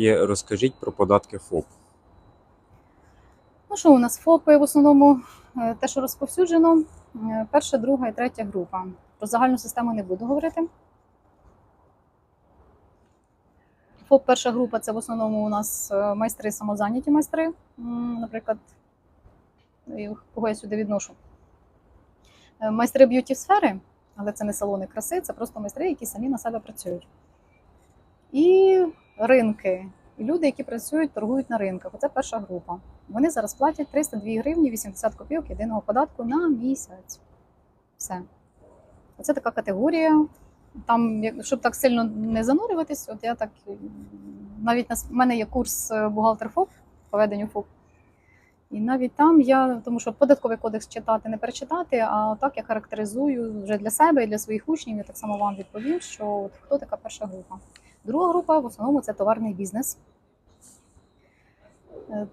І розкажіть про податки ФОП. Ну що у нас ФОПи в основному е, те, що розповсюджено, е, перша, друга і третя група. Про загальну систему не буду говорити. ФОП перша група це в основному у нас е, майстри самозайняті майстри, наприклад, кого я сюди відношу. Майстри б'юті сфери, але це не салони краси, це просто майстри, які самі на себе працюють. І ринки, і люди, які працюють, торгують на ринках. Оце перша група. Вони зараз платять 302 гривні 80 копійок єдиного податку на місяць. Все. Оце така категорія. Там, щоб так сильно не занурюватись, от я так навіть на мене є курс е, бухгалтер ФОП по веденню ФОП. І навіть там я, тому що податковий кодекс читати не перечитати, а так я характеризую вже для себе і для своїх учнів. Я так само вам відповім, що от хто така перша група. Друга група в основному це товарний бізнес. Е,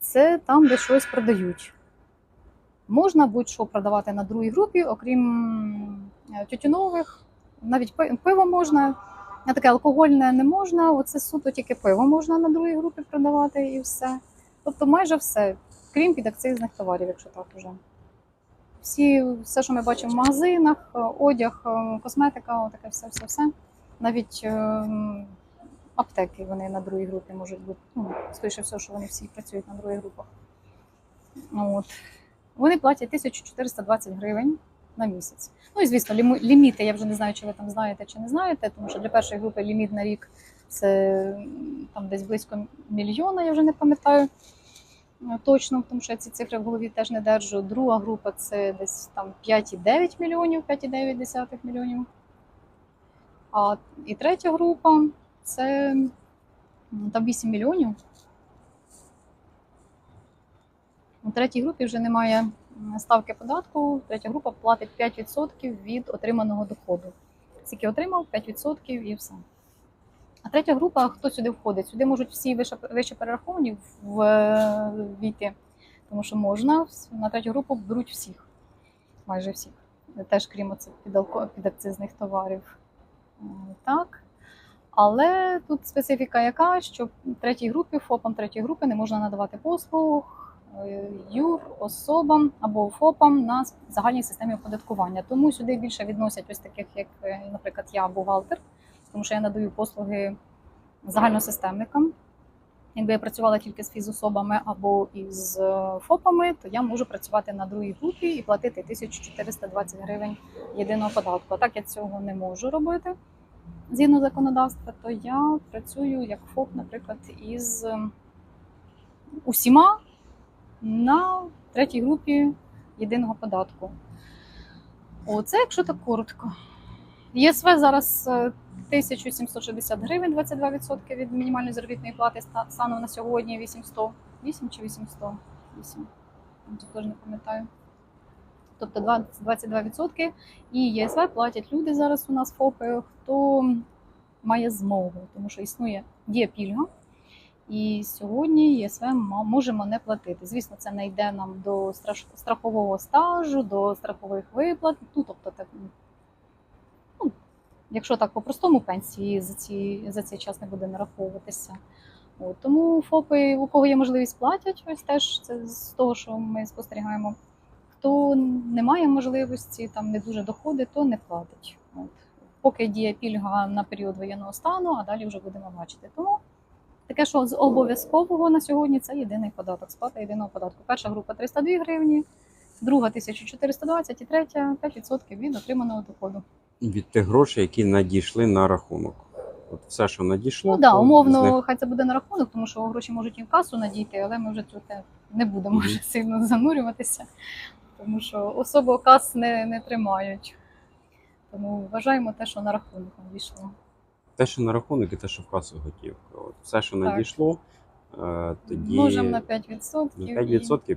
Це там, де щось продають. Можна будь-що продавати на другій групі, окрім е, тютюнових, навіть пиво можна, а таке алкогольне не можна. Оце суто тільки пиво можна на другій групі продавати і все. Тобто майже все, крім підакцизних товарів, якщо так уже. Всі, все, що ми бачимо в магазинах, е, одяг, косметика, таке все, все, все. Навіть е, аптеки вони на другій групі можуть бути. Ну, скоріше все, що вони всі працюють на других групах. От. Вони платять 1420 гривень на місяць. Ну і звісно, ліміти, я вже не знаю, чи ви там знаєте чи не знаєте, тому що для першої групи ліміт на рік це там десь близько мільйона, я вже не пам'ятаю е, точно, тому що я ці цифри в голові теж не держу. Друга група це десь там 5,9 мільйонів, 5,9 мільйонів. А і третя група це там 8 мільйонів. У третій групі вже немає ставки податку. Третя група платить 5% від отриманого доходу. Скільки отримав, 5% і все. А третя група, хто сюди входить? Сюди можуть всі вище, перераховані е, війти, тому що можна на третю групу беруть всіх, майже всіх, теж крім підакцизних товарів. Е, Так. Але тут специфіка яка, що третій групі, ФОПам третьої групи не можна надавати послуг е, юр особам або ФОПам на загальній системі оподаткування. Тому сюди більше відносять ось таких, як, е, наприклад, я бухгалтер, тому що я надаю послуги загальносистемникам. Якби я працювала тільки з фізособами або із е, ФОПами, то я можу працювати на другій групі і платити 1420 гривень єдиного податку. А так я цього не можу робити згідно законодавства, то я працюю як ФОП, наприклад, із е, усіма на третій групі єдиного податку. Оце якщо так коротко. ЄСВ зараз е, 1760 гривень, 22% від мінімальної заробітної плати ста- станом на сьогодні 800. 8 чи 800? 8. Тут теж не пам'ятаю. Тобто 22%. І ЄСВ платять люди зараз у нас ФОПи, хто має змогу, тому що існує є пільга. І сьогодні ЄСВ можемо не платити. Звісно, це не йде нам до страхового стажу, до страхових виплат. Ну, тобто, якщо так по-простому пенсії за, ці, за цей час не буде нараховуватися. От, тому ФОПи, у кого є можливість, платять. Ось теж це з того, що ми спостерігаємо. Хто не має можливості, там не дуже доходить, то не платить. От. Поки діє пільга на період воєнного стану, а далі вже будемо бачити. Тому таке, що з обов'язкового на сьогодні це єдиний податок, сплата єдиного податку. Перша група 302 гривні, друга 1420 і третя 5% від отриманого доходу. Від тих грошей, які надійшли на рахунок. От все, що надійшло. Ну да, умовно, них хай це буде на рахунок, тому що гроші можуть і в касу надійти, але ми вже тут е, не будемо вже сильно занурюватися, тому що особо кас не, не тримають. Тому вважаємо те, що на рахунок надійшло. те, що на рахунок, і те, що в касу готівка. От все, що Так. надійшло, е, тоді Множимо на 5%. на 5%